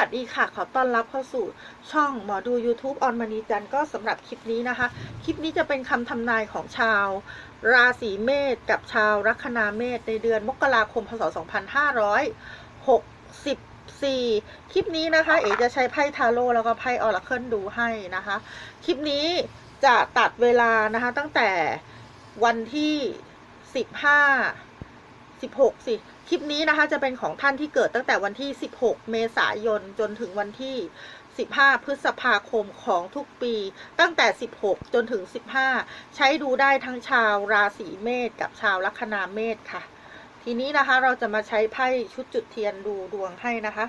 วัสดีค่ะ ขอต้อนรับเข้าสู่ช่องหมอดู YouTube ออนมณีจันก็สำหรับคลิปนี้นะคะ คลิปนี้จะเป็นคำทำนายของชาว ราศีเมษกับชาวลัคนาเมษในเดือนมกราคม พศ 2564 คลิปนี้นะคะ เอ๋จะใช้ไพ่ทาโร่แล้วก็ไพ่ออราเคิลดูให้นะคะ คลิปนี้จะตัดเวลานะคะตั้งแต่วันที่ 15 16สิ คลิปนี้นะคะจะเป็นของท่านที่เกิดตั้งแต่วันที่ 16 เมษายนจนถึงวันที่ 15 พฤษภาคมของทุกปี ตั้งแต่ 16 จนถึง 15 ใช้ดูได้ทั้งชาวราศีเมษกับชาวลัคนาเมษค่ะ ทีนี้นะคะเราจะมาใช้ไพ่ชุดจุดเทียนดูดวงให้นะคะ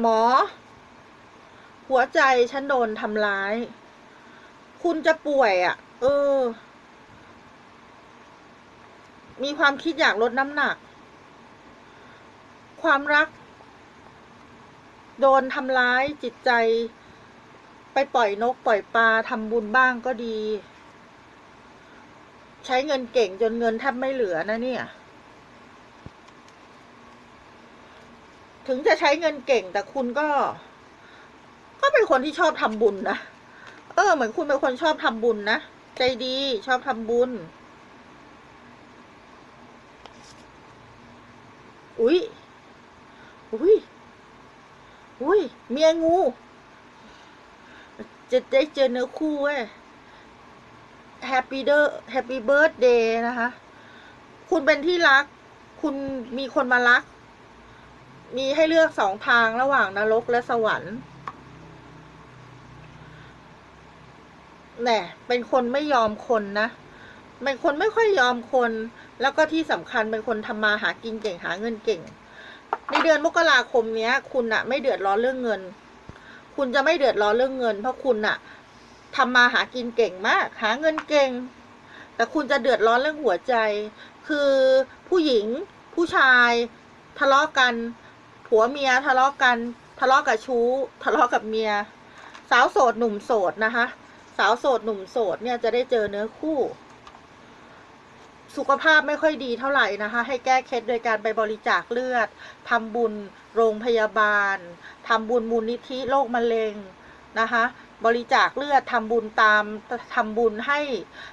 หมอ หัวใจฉันโดนทำร้าย คุณจะป่วยอะ่ะ เออ มีความคิดอยากลดน้ำหนัก ความรัก โดนทำร้ายจิตใจ ไปปล่อยนกปล่อยปลาทำบุญบ้างก็ดี ใช้เงินเก่งจนเงินแทบไม่เหลือนะเนี่ย ถึงจะใช้เงินเก่งแต่คุณก็ ก็เป็นคนที่ชอบทำบุญนะเออ เหมือนคุณเป็นคนชอบทำบุญนะ ใจดีชอบทำบุญ อุ๊ยอุ๊ยอุ๊ยเมียงู จะได้เจอเนื้อคู่เว้ย Happy เดอ Happy Birthday นะคะ คุณเป็นที่รัก คุณมีคนมารัก มีให้เลือกสองทางระหว่างนรกและสวรรค์แหน่เป็นคนไม่ยอมคนนะเป็นคนไม่ค่อยยอมคน แล้วก็ที่สำคัญเป็นคนทำมาหากินเก่งหาเงินเก่ง ในเดือนมกราคมเนี้ย คุณอะไม่เดือดร้อนเรื่องเงิน คุณจะไม่เดือดร้อนเรื่องเงิน เพราะคุณอะทำมาหากินเก่งมาก หาเงินเก่ง แต่คุณจะเดือดร้อนเรื่องหัวใจ คือผู้หญิงผู้ชายทะเลาะกัน ผัวเมียทะเลาะกัน ทะเลาะกับชู้ ทะเลาะกับเมีย สาวโสดหนุ่มโสดนะคะ สาวโสดหนุ่มโสดเนี่ยจะได้เจอเนื้อคู่ สุขภาพไม่ค่อยดีเท่าไหร่นะคะ ให้แก้เคล็ดโดยการไปบริจาคเลือดทำบุญโรงพยาบาลทำบุญมูลนิธิโรคมะเร็งนะคะบริจาคเลือดทำบุญตามทำบุญให้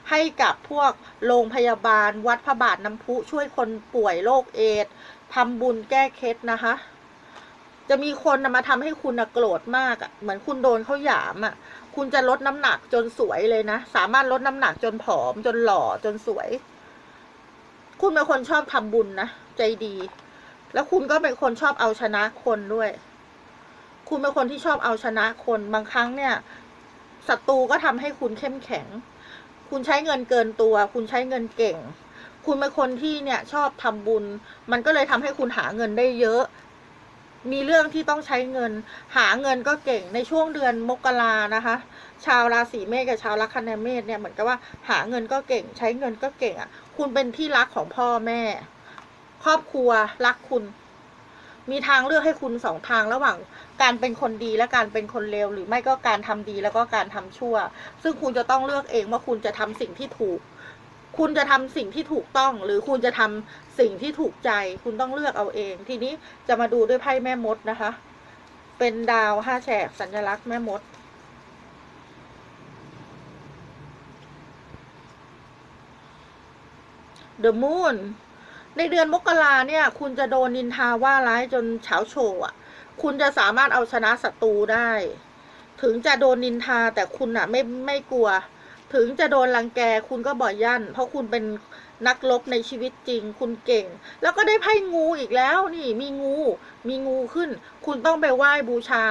ให้กับพวกโรงพยาบาลวัดพระบาทน้ำพุช่วยคนป่วยโรคเอดส์ทำบุญแก้เคล็ดนะคะ จะมีคนมาทำให้คุณโกรธมากอะเหมือนคุณโดนเขาหยามอะ คุณจะลดน้ำหนักจนสวยเลยนะ สามารถลดน้ำหนักจนผอมจนหล่อจนสวย คุณเป็นคนชอบทำบุญนะใจดี แล้วคุณก็เป็นคนชอบเอาชนะคนด้วย คุณเป็นคนที่ชอบเอาชนะคนบางครั้งเนี่ยศัตรูก็ทำให้คุณเข้มแข็ง คุณใช้เงินเกินตัว คุณใช้เงินเก่ง คุณเป็นคนที่เนี่ยชอบทำบุญ มันก็เลยทำให้คุณหาเงินได้เยอะ มีเรื่องที่ต้องใช้เงิน หาเงินก็เก่งในช่วงเดือนมกรานะคะ ชาวราศีเมษกับชาวลัคนาเมษเนี่ยเหมือนกับว่าหาเงินก็เก่ง ใช้เงินก็เก่งอะ คุณเป็นที่รักของพ่อแม่ ครอบครัวรักคุณ มีทางเลือกให้คุณสองทางระหว่าง การเป็นคนดีและการเป็นคนเลวหรือไม่ก็การทำดีแล้วก็การทำชั่ว ซึ่งคุณจะต้องเลือกเองว่าคุณจะทำสิ่งที่ถูก คุณจะทำสิ่งที่ถูกต้อง หรือคุณจะทำสิ่งที่ถูกใจ คุณต้องเลือกเอาเอง ทีนี้จะมาดูด้วยไพ่แม่มดนะคะ เป็นดาวห้าแฉกสัญลักษณ์แม่มด The Moon ในเดือนมกราเนี่ย คุณจะโดนนินทาว่าร้ายจนเฉาโชว์อะ คุณจะสามารถเอาชนะศัตรูได้ ถึงจะโดนนินทาแต่คุณอะ ไม่ไม่กลัว ถึงจะโดนรังแกคุณก็บ่อยยั่น เพราะคุณเป็นนักรบในชีวิตจริง คุณเก่ง แล้วก็ได้ไพ่งูอีกแล้วนี่มีงู มีงูขึ้น คุณต้องไปไหว้บูชา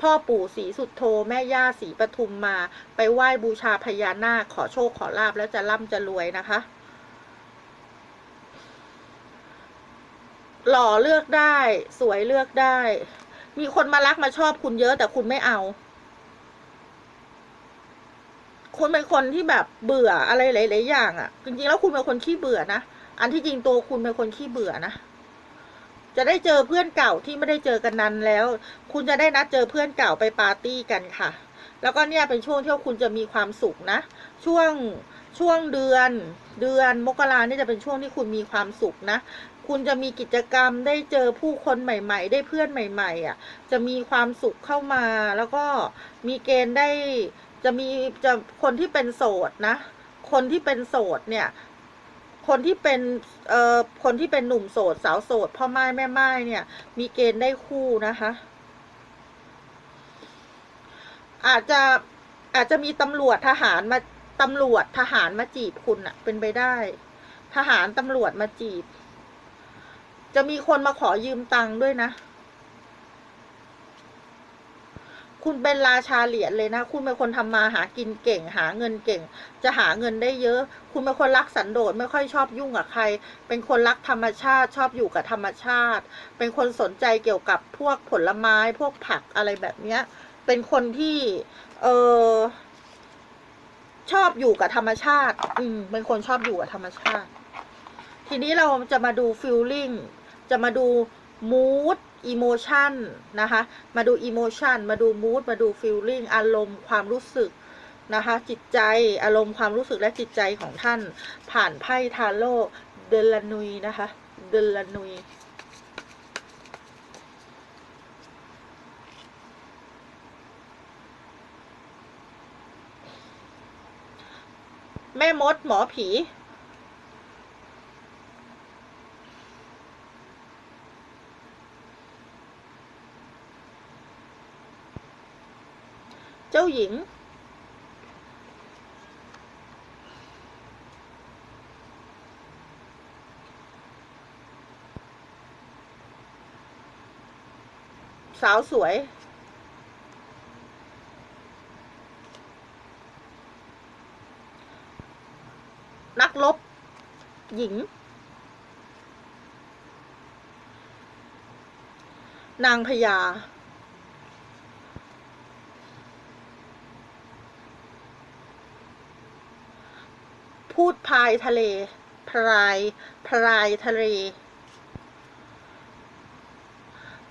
พ่อปู่ศรีสุดโทแม่ย่าศรีปทุมมา ไปไหว้บูชาพญานาคขอโชคขอลาบแล้วจะร่ำจะรวยนะคะ หล่อเลือกได้ สวยเลือกได้ มีคนมารักมาชอบคุณเยอะแต่คุณไม่เอา คุณเป็นคนที่แบบเบื่ออะไรหลายๆอย่างอะ่ะ จริงๆแล้วคุณเป็นคนขี้เบื่อนะ อันที่จริงตัวคุณเป็นคนขี้เบื่อนะ จะได้เจอเพื่อนเก่าที่ไม่ได้เจอกันนานแล้ว คุณจะได้นัดเจอเพื่อนเก่าไปปาร์ตี้กันค่ะ แล้วก็เนี่ยเป็นช่วงที่คุณจะมีความสุขนะ ช่วงช่วงเดือน เดือนมกราเนี่ยจะเป็นช่วงที่คุณมีความสุขนะคุณจะมีกิจกรรมได้เจอผู้คนใหม่ ๆ ได้เพื่อนใหม่ ๆ อะ จะมีความสุขเข้ามาแล้วก็มีเกณฑ์ได้ จะมีจะคนที่เป็นโสดนะ คนที่เป็นโสดเนี่ย คนที่เป็นเอ่อคนที่เป็นหนุ่มโสดสาวโสดพ่อไม้แม่ไม้เนี่ย มีเกณฑ์ได้คู่นะคะ อาจจะอาจจะมีตำรวจทหารมาตำรวจทหารมาจีบคุณอะเป็นไปได้ ทหารตำรวจมาจีบ จะมีคนมาขอยืมตังค์ด้วยนะ คุณเป็นราชาเหรียญเลยนะ คุณเป็นคนทำมาหากินเก่ง หาเงินเก่ง จะหาเงินได้เยอะ คุณเป็นคนรักสันโดษไม่ค่อยชอบยุ่งกับใคร เป็นคนรักธรรมชาติ ชอบอยู่กับธรรมชาติ เป็นคนสนใจเกี่ยวกับพวกผลไม้ พวกผักอะไรแบบเนี้ย เป็นคนที่ เออชอบอยู่กับธรรมชาติ อืม เป็นคนชอบอยู่กับธรรมชาติ ทีนี้เราจะมาดูฟีลลิ่ง จะมาดูมูท mood emotion นะคะ มาดู emotion มาดู mood มาดู feeling อารมณ์ความรู้สึกนะคะ จิตใจอารมณ์ความรู้สึกและจิตใจของท่าน ผ่านไพ่ทาโร่เดลานุยนะคะเดลานุยแม่มดหมอผี หญิง สาวสวย นักรบหญิง นางพญา พายทะเลพรายพรายทะเล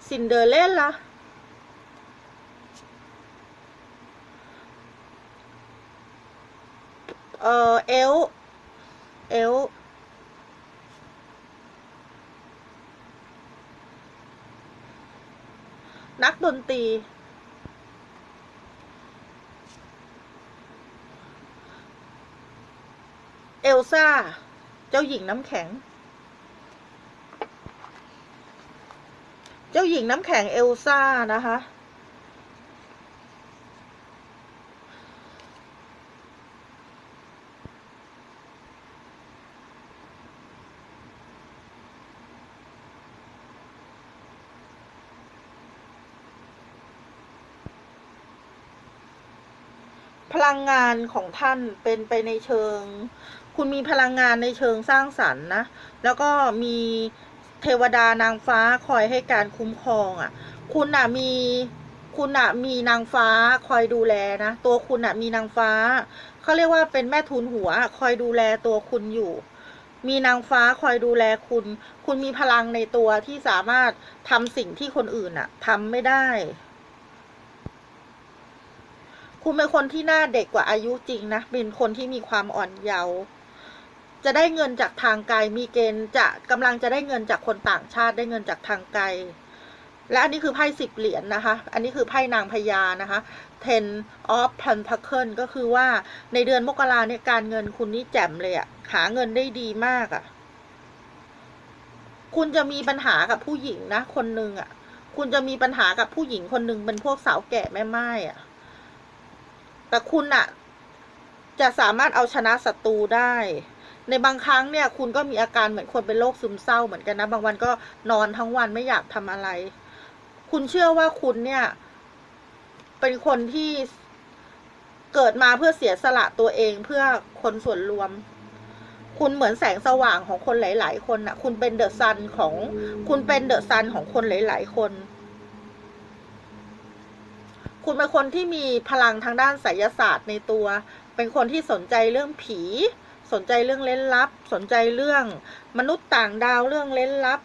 ซินเดอเรลล่ะเออเอลเอลนักดนตรี เอลซ่า เจ้าหญิงน้ำแข็ง เจ้าหญิงน้ำแข็งเอลซ่านะคะ พลังงานของท่านเป็นไปในเชิง คุณมีพลังงานในเชิงสร้างสรรค์นะ แล้วก็มีเทวดานางฟ้าคอยให้การคุ้มครองอะ่ะ คุณอะมีคุณอะมีนางฟ้าคอยดูแลนะ ตัวคุณอะมีนางฟ้า เขาเรียกว่าเป็นแม่ทุนหัว คอยดูแลตัวคุณอยู่ มีนางฟ้าคอยดูแลคุณ คุณมีพลังในตัวที่สามารถทำสิ่งที่คนอื่นอะทำไม่ได้ คุณเป็นคนที่หน้าเด็กกว่าอายุจริงนะ เป็นคนที่มีความอ่อนเยาว์ จะได้เงินจากทางไกล มีเกณฑ์จะกำลังจะได้เงินจากคนต่างชาติได้เงินจากทางไกล และอันนี้คือไพ่สิบเหรียญนนะคะ อันนี้คือไพ่นางพญานะคะ ten of Pentacles ก็คือว่าในเดือนมกราเนี่ยการเงินคุณนี่แจ่มเลยอะหาเงินได้ดีมากอะคุณจะมีปัญหากับผู้หญิงนะ คนหนึ่งอะคุณจะมีปัญหากับผู้หญิงคนหนึ่งเป็นพวกสาวแก่แม่ไม้อะแต่คุณอะจะสามารถเอาชนะศัตรูได้ ในบางครั้งเนี่ยคุณก็มีอาการเหมือนคนเป็นโรคซึมเศร้าเหมือนกันนะ บางวันก็นอนทั้งวันไม่อยากทำอะไร คุณเชื่อว่าคุณเนี่ย เป็นคนที่เกิดมาเพื่อเสียสละตัวเองเพื่อคนส่วนรวม คุณเหมือนแสงสว่างของคนหลาย ๆ คนน่ะ คุณเป็นเดอะซันของ คุณเป็นเดอะซันของคนหลาย ๆ คนคุณเป็นคนที่มีพลังทางด้านไสยศาสตร์ในตัว เป็นคนที่สนใจเรื่องผี สนใจเรื่องเล่นลับ สนใจเรื่อง มนุษย์ต่างดาวเรื่องเล่นลับ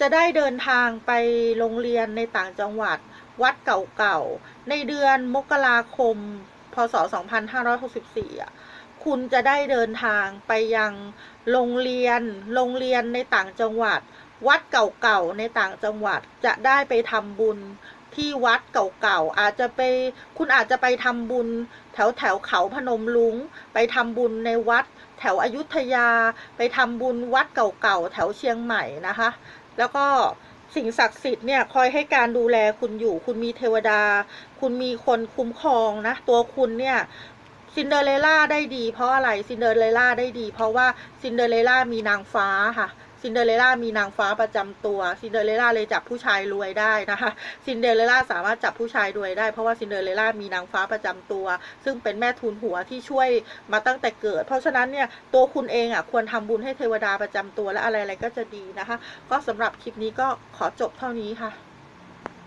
จะได้เดินทางไปโรงเรียนในต่างจังหวัด วัดเก่าๆ ในเดือนมกราคม พศ 2564อะคุณจะได้เดินทางไปยังโรงเรียน โรงเรียนในต่างจังหวัด วัดเก่าๆ ในต่างจังหวัดจะได้ไปทำบุญ ที่วัดเก่าๆอาจจะไปคุณอาจจะไปทำบุญ แถวแถวเขาพนมลุงไปทำบุญในวัด แถวอยุธยา ไปทำบุญวัดเก่าๆแถวเชียงใหม่นะคะ แล้วก็สิ่งศักดิ์สิทธิ์เนี่ยคอยให้การดูแลคุณอยู่ คุณมีเทวดา คุณมีคนคุ้มครองนะ ตัวคุณเนี่ยซินเดอเรลล่าได้ดีเพราะอะไรซินเดอเรลล่าได้ดี เพราะว่าซินเดอเรลล่ามีนางฟ้าค่ะ ซินเดอเรล่ามีนางฟ้าประจำตัวซินเดอเรล่าเลยจับผู้ชายรวยได้นะคะซินเดอเรล่าสามารถจับผู้ชายรวยได้เพราะว่าซินเดอเรล่ามีนางฟ้าประจำตัว ซึ่งเป็นแม่ทุนหัวที่ช่วยมาตั้งแต่เกิด เพราะฉะนั้นเนี่ยตัวคุณเองอะควรทำบุญให้เทวดาประจำตัวและอะไรๆก็จะดีนะคะ ก็สำหรับคลิปนี้ก็ขอจบเท่านี้ค่ะ